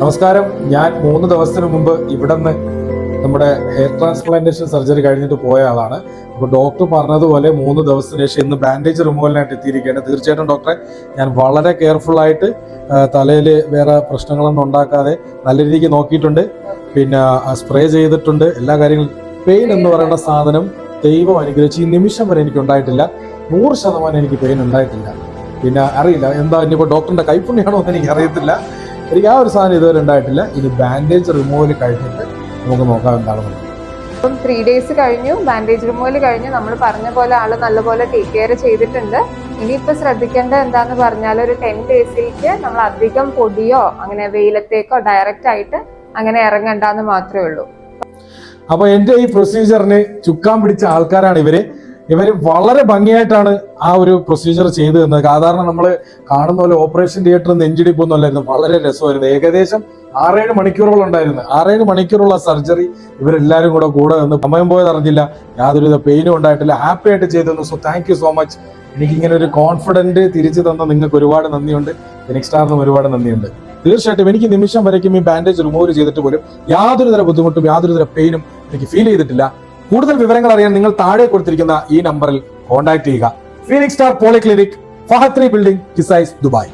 നമസ്കാരം. ഞാൻ മൂന്ന് ദിവസത്തിന് മുമ്പ് ഇവിടുന്ന് നമ്മുടെ ഹെയർ ട്രാൻസ്പ്ലാന്റേഷൻ സർജറി കഴിഞ്ഞിട്ട് പോയ ആളാണ്. അപ്പോൾ ഡോക്ടർ പറഞ്ഞതുപോലെ മൂന്ന് ദിവസത്തിന് ശേഷം ഇന്ന് ബാൻഡേജ് റിമൂവലിനായിട്ട് എത്തിയിരിക്കുകയാണ്. തീർച്ചയായിട്ടും ഡോക്ടറെ ഞാൻ വളരെ കെയർഫുൾ ആയിട്ട് തലയിൽ വേറെ പ്രശ്നങ്ങളൊന്നും ഉണ്ടാക്കാതെ നല്ല രീതിക്ക് നോക്കിയിട്ടുണ്ട്. പിന്നെ സ്പ്രേ ചെയ്തിട്ടുണ്ട്. എല്ലാ കാര്യങ്ങളും പെയിൻ എന്ന് പറയുന്ന സാധനം ദൈവം അനുഗ്രഹിച്ച് ഈ നിമിഷം വരെ എനിക്ക് ഉണ്ടായിട്ടില്ല. നൂറ് ശതമാനം എനിക്ക് പെയിൻ ഉണ്ടായിട്ടില്ല. പിന്നെ അറിയില്ല. എന്താ ഇനിയിപ്പോൾ ഡോക്ടറിന്റെ കൈപ്പുണ്യാണോ എന്ന് എനിക്ക് അറിയത്തില്ല. എനിക്ക് ആ ഒരു സാധനം ഇതുവരെ ഉണ്ടായിട്ടില്ല. ഇനി ബാൻഡേജ് റിമൂവൽ കഴിഞ്ഞിട്ട് നമുക്ക് നോക്കാം എന്താണെന്ന് ഇപ്പം ത്രീ ഡേയ്സ് കഴിഞ്ഞു ബാൻഡേജ് റിമൂവൽ കഴിഞ്ഞു. നമ്മൾ പറഞ്ഞ പോലെ ആൾ നല്ലപോലെ ടേക്ക് കെയർ ചെയ്തിട്ടുണ്ട്. ഇനിയിപ്പോൾ ശ്രദ്ധിക്കേണ്ട എന്താന്ന് പറഞ്ഞാൽ ഒരു ടെൻ ഡേയ്സിലേക്ക് നമ്മൾ അധികം പൊടിയോ അങ്ങനെ വെയിലത്തേക്കോ ഡയറക്റ്റ് ആയിട്ട് അങ്ങനെ ഇറങ്ങണ്ടെന്ന് മാത്രമേ ഉള്ളൂ. അപ്പൊ എന്റെ ഈ പ്രൊസീജിയറിന് ചുക്കാൻ പിടിച്ച ആൾക്കാരാണ് ഇവർ. ഇവർ വളരെ ഭംഗിയായിട്ടാണ് ആ ഒരു പ്രൊസീജിയർ ചെയ്തു തന്നത് സാധാരണ നമ്മൾ കാണുന്ന പോലെ ഓപ്പറേഷൻ തിയേറ്ററിൽ നെഞ്ചിടിപ്പൊന്നുമല്ലായിരുന്നു വളരെ രസമായിരുന്നു. ഏകദേശം ആറേഴ് മണിക്കൂറുകൾ ഉണ്ടായിരുന്നു. ആറേഴ് മണിക്കൂറുള്ള സർജറി ഇവരെല്ലാവരും കൂടെ കൂടെ നിന്ന് സമയം പോയത് അറിഞ്ഞില്ല. യാതൊരുവിധ പെയിനും ഉണ്ടായിട്ടില്ല. ഹാപ്പി ആയിട്ട് ചെയ്തു തന്നു സോ താങ്ക് സോ മച്ച് എനിക്ക് ഇങ്ങനെ ഒരു കോൺഫിഡന്റ് തിരിച്ചു തന്ന നിങ്ങൾക്ക് ഒരുപാട് നന്ദിയുണ്ട്. ഫിനിക്സ് സ്റ്റാറിനും ഒരുപാട് നന്ദിയുണ്ട്. തീർച്ചയായിട്ടും എനിക്ക് നിമിഷം വരയ്ക്കും ഈ ബാൻഡേജ് റിമൂവ് ചെയ്തിട്ട് പോലും യാതൊരു തര ബുദ്ധിമുട്ടും യാതൊരു തര പെയിനും എനിക്ക് ഫീൽ ചെയ്തിട്ടില്ല. കൂടുതൽ വിവരങ്ങൾ അറിയാൻ നിങ്ങൾ താഴെ കൊടുത്തിരിക്കുന്ന ഈ നമ്പറിൽ കോൺടാക്ട് ചെയ്യുക. ഫീനിക്സ് സ്റ്റാർ പോളിക്ലിനിക് ഫഹത്രി ബിൽഡിംഗ് കിസൈസ് ദുബായ്